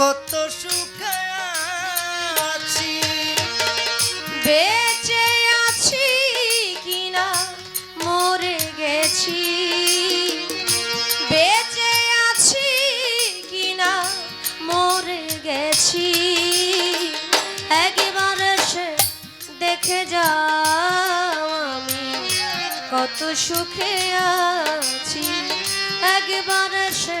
কত সুখে আছি। বেঁচে আছি কিনা মরে গেছি। বেঁচে আছি কিনা মরে গেছি। একবার এসে দেখে আমি কত সুখে আছি। একবার এসে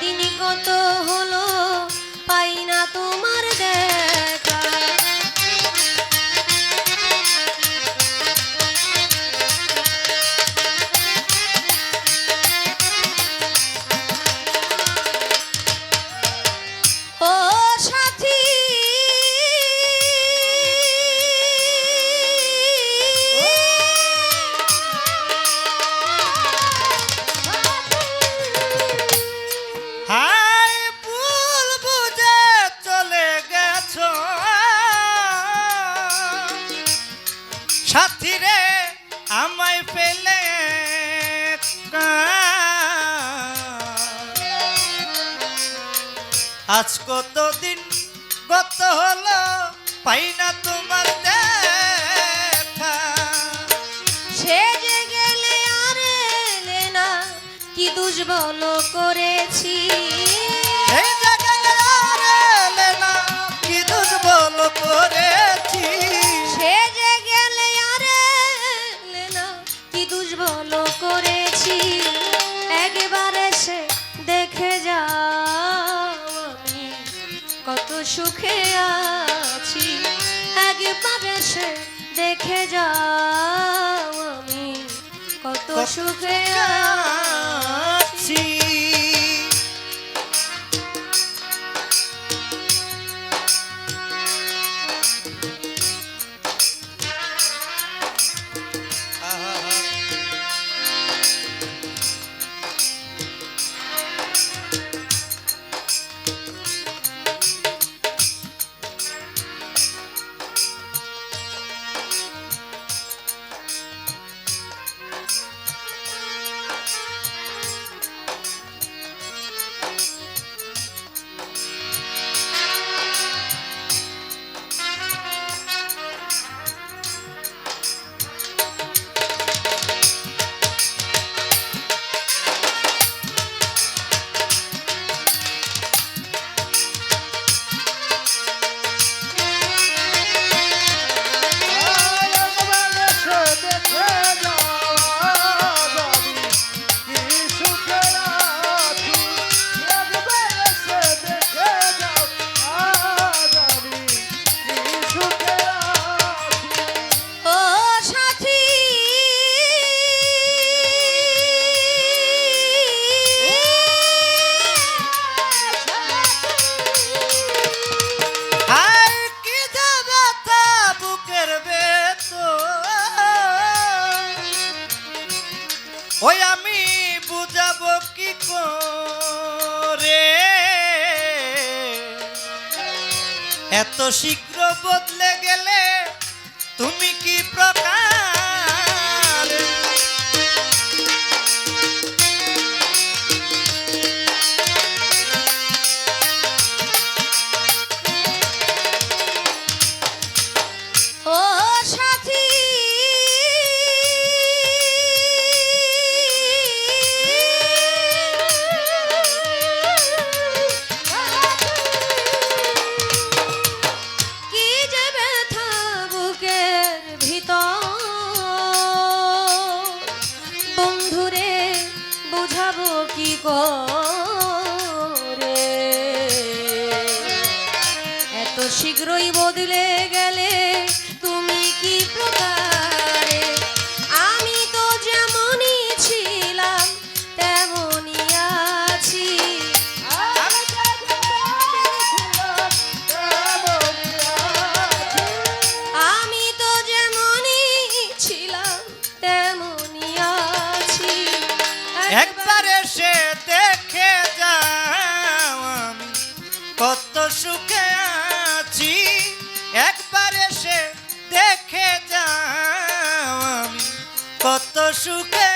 দিন কত হলো আমি কত সুখে আছি। একবার এসে দেখে যাও আমি কত সুখে আছি। শীঘ্র বদলে গেলে তুমি কি প্রকার সুখে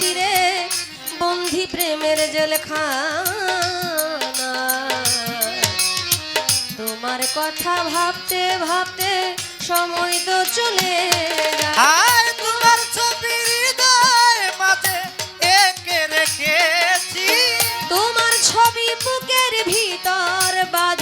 তীরে বন্ধি প্রেমের জেলখানা। তোমার কথা ভাবতে ভাবতে সময় তো চলে আর তোমার ছবি হৃদয় তোমার ছবি বুকের ভিতর বাদ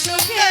সুখে